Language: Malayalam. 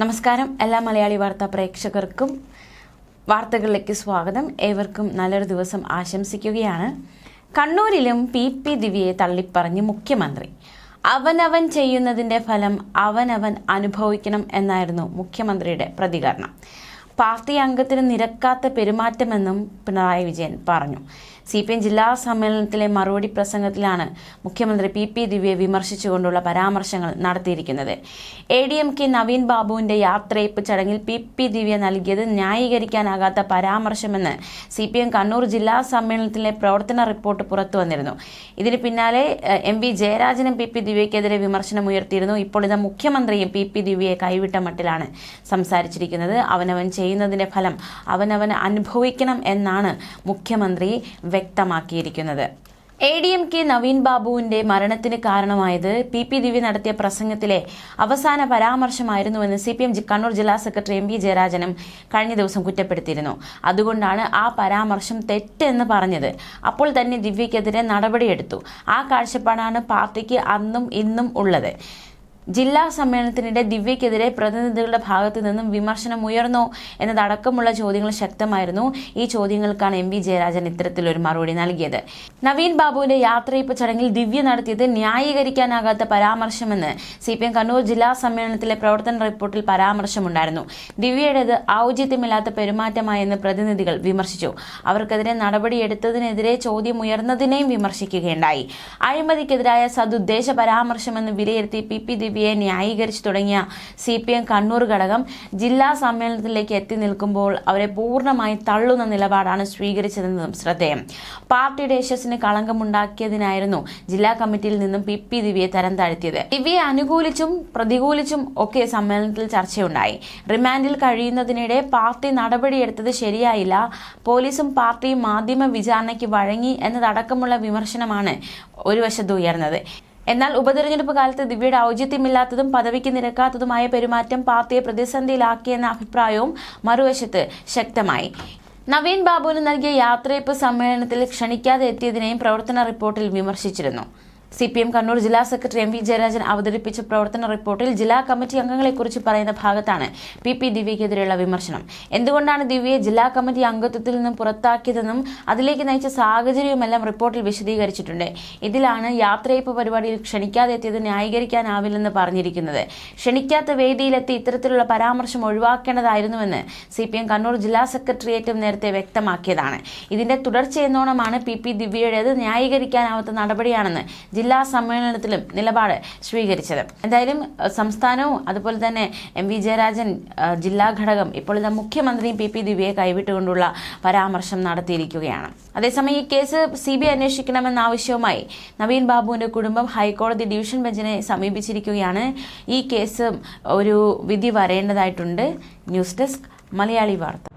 നമസ്കാരം. എല്ലാ മലയാളി വാർത്താ പ്രേക്ഷകർക്കും വാർത്തകളിലേക്ക് സ്വാഗതം. ഏവർക്കും നല്ലൊരു ദിവസം ആശംസിക്കുകയാണ്. കണ്ണൂരിലും പി പി ദിവ്യയെ തള്ളിപ്പറഞ്ഞ് മുഖ്യമന്ത്രി. അവനവൻ ചെയ്യുന്നതിന്റെ ഫലം അവനവൻ അനുഭവിക്കണം എന്നായിരുന്നു മുഖ്യമന്ത്രിയുടെ പ്രതികരണം. പാർട്ടി അംഗത്തിന് നിരക്കാത്ത പെരുമാറ്റമെന്നും പിണറായി വിജയൻ പറഞ്ഞു. സി പി എം ജില്ലാ സമ്മേളനത്തിലെ മറുപടി പ്രസംഗത്തിലാണ് മുഖ്യമന്ത്രി പി പി ദിവ്യയെ വിമർശിച്ചുകൊണ്ടുള്ള പരാമർശങ്ങൾ നടത്തിയിരിക്കുന്നത്. A D M K Naveen ബാബുവിന്റെ യാത്രയപ്പ് ചടങ്ങിൽ പി പി ദിവ്യ നൽകിയത് ന്യായീകരിക്കാനാകാത്ത പരാമർശമെന്ന് സി പി എം കണ്ണൂർ ജില്ലാ സമ്മേളനത്തിലെ പ്രവർത്തന റിപ്പോർട്ട് പുറത്തു വന്നിരുന്നു. ഇതിന് പിന്നാലെ എം വി ജയരാജനും പി പി ദിവ്യക്കെതിരെ വിമർശനം ഉയർത്തിയിരുന്നു. ഇപ്പോൾ ഇത് മുഖ്യമന്ത്രിയും പി പി ദിവ്യയെ കൈവിട്ട മട്ടിലാണ് സംസാരിച്ചിരിക്കുന്നത്. അവനവൻ ചെയ്യുന്നതിന്റെ ഫലം അവനവൻ അനുഭവിക്കണം എന്നാണ് മുഖ്യമന്ത്രി വ്യക്തമാക്കിയിരിക്കുന്നത്. A D M K Naveen ബാബുവിന്റെ മരണത്തിന് കാരണമായത് പി പി ദിവ്യ നടത്തിയ പ്രസംഗത്തിലെ അവസാന പരാമർശമായിരുന്നുവെന്ന് സി പി എം കണ്ണൂർ ജില്ലാ സെക്രട്ടറി എം വി ജയരാജനും കഴിഞ്ഞ ദിവസം കുറ്റപ്പെടുത്തിയിരുന്നു. അതുകൊണ്ടാണ് ആ പരാമർശം തെറ്റെന്ന് പറഞ്ഞത്. അപ്പോൾ തന്നെ ദിവ്യക്കെതിരെ നടപടിയെടുത്തു. ആ കാഴ്ചപ്പാടാണ് പാർട്ടിക്ക് അന്നും ഇന്നും ഉള്ളത്. ജില്ലാ സമ്മേളനത്തിനിടെ ദിവ്യക്കെതിരെ പ്രതിനിധികളുടെ ഭാഗത്തു നിന്നും വിമർശനം ഉയർന്നോ എന്നതടക്കമുള്ള ചോദ്യങ്ങൾ ശക്തമായിരുന്നു. ഈ ചോദ്യങ്ങൾക്കാണ് എം വി ജയരാജൻ ഇത്തരത്തിലൊരു മറുപടി നൽകിയത്. നവീൻ ബാബുവിന്റെ യാത്രയപ്പ് ചടങ്ങിൽ ദിവ്യ നടത്തിയത് ന്യായീകരിക്കാനാകാത്ത പരാമർശമെന്ന് സി പി എം കണ്ണൂർ ജില്ലാ സമ്മേളനത്തിലെ പ്രവർത്തന റിപ്പോർട്ടിൽ പരാമർശമുണ്ടായിരുന്നു. ദിവ്യയുടേത് ഔചിത്യമില്ലാത്ത പെരുമാറ്റമായെന്ന് പ്രതിനിധികൾ വിമർശിച്ചു. അവർക്കെതിരെ നടപടിയെടുത്തതിനെതിരെ ചോദ്യം ഉയർന്നതിനെയും വിമർശിക്കുകയുണ്ടായി. അഴിമതിക്കെതിരായ സതുദ്ദേശ പരാമർശമെന്ന് വിലയിരുത്തി പി പി ദിവ്യയെ ന്യായീകരിച്ചു തുടങ്ങിയ സി പി എം കണ്ണൂർ ഘടകം ജില്ലാ സമ്മേളനത്തിലേക്ക് എത്തി നിൽക്കുമ്പോൾ അവരെ പൂർണമായി തള്ളുന്ന നിലപാടാണ് സ്വീകരിച്ചതെന്നതും ശ്രദ്ധേയം. പാർട്ടിയുടെ യശസ്സിന് കളങ്കമുണ്ടാക്കിയതിനായിരുന്നു ജില്ലാ കമ്മിറ്റിയിൽ നിന്നും പി പി ദിവ്യയെ തരം താഴ്ത്തിയത്. ദിവ്യയെ അനുകൂലിച്ചും പ്രതികൂലിച്ചും ഒക്കെ സമ്മേളനത്തിൽ ചർച്ചയുണ്ടായി. റിമാൻഡിൽ കഴിയുന്നതിനിടെ പാർട്ടി നടപടിയെടുത്തത് ശരിയായില്ല. പോലീസും പാർട്ടിയും മാധ്യമ വിചാരണയ്ക്ക് വഴങ്ങി എന്നതടക്കമുള്ള വിമർശനമാണ് ഒരു വശത്ത് ഉയർന്നത്. എന്നാൽ ഉപതെരഞ്ഞെടുപ്പ് കാലത്ത് ദിവ്യയുടെ ഔചിത്യമില്ലാത്തതും പദവിക്ക് നിരക്കാത്തതുമായ പെരുമാറ്റം പാർട്ടിയെ പ്രതിസന്ധിയിലാക്കിയെന്ന അഭിപ്രായവും മറുവശത്ത് ശക്തമായി. നവീൻ ബാബുവിന് നൽകിയ യാത്രയപ്പ് സമ്മേളനത്തിൽ ക്ഷണിക്കാതെ എത്തിയതിനെയും പ്രവർത്തന റിപ്പോർട്ടിൽ വിമർശിച്ചിരുന്നു. സി പി എം കണ്ണൂർ ജില്ലാ സെക്രട്ടറി എം വി ജയരാജൻ അവതരിപ്പിച്ച പ്രവർത്തന റിപ്പോർട്ടിൽ ജില്ലാ കമ്മിറ്റി അംഗങ്ങളെക്കുറിച്ച് പറയുന്ന ഭാഗത്താണ് പി പി ദിവ്യക്കെതിരെയുള്ള വിമർശനം. എന്തുകൊണ്ടാണ് ദിവ്യയെ ജില്ലാ കമ്മിറ്റി അംഗത്വത്തിൽ നിന്നും പുറത്താക്കിയതെന്നും അതിലേക്ക് നയിച്ച സാഹചര്യവുമെല്ലാം റിപ്പോർട്ടിൽ വിശദീകരിച്ചിട്ടുണ്ട്. ഇതിലാണ് യാത്രയപ്പ് പരിപാടിയിൽ ക്ഷണിക്കാതെ എത്തിയത് ന്യായീകരിക്കാനാവില്ലെന്ന് പറഞ്ഞിരിക്കുന്നത്. ക്ഷണിക്കാത്ത വേദിയിലെത്തി ഇത്തരത്തിലുള്ള പരാമർശം ഒഴിവാക്കേണ്ടതായിരുന്നുവെന്ന് സി പി എം കണ്ണൂർ ജില്ലാ സെക്രട്ടേറിയറ്റും നേരത്തെ വ്യക്തമാക്കിയതാണ്. ഇതിന്റെ തുടർച്ചയെന്നോണമാണ് പി പി ദിവ്യയുടേത് ന്യായീകരിക്കാനാവാത്ത നടപടിയാണെന്ന് ജില്ലാ സമ്മേളനത്തിലും നിലപാട് സ്വീകരിച്ചത്. എന്തായാലും സംസ്ഥാനവും അതുപോലെ തന്നെ എം വി ജയരാജൻ ജില്ലാ ഘടകം ഇപ്പോൾ ഇതാ മുഖ്യമന്ത്രിയും പി പി ദിവ്യയെ കൈവിട്ടുകൊണ്ടുള്ള പരാമർശം നടത്തിയിരിക്കുകയാണ്. അതേസമയം ഈ കേസ് സി ബി ഐ അന്വേഷിക്കണമെന്ന ആവശ്യവുമായി നവീൻ ബാബുവിന്റെ കുടുംബം ഹൈക്കോടതി ഡിവിഷൻ ബെഞ്ചിനെ സമീപിച്ചിരിക്കുകയാണ്. ഈ കേസ് ഒരു വിധി വരേണ്ടതായിട്ടുണ്ട്. ന്യൂസ് ഡെസ്ക് മലയാളി വാർത്ത.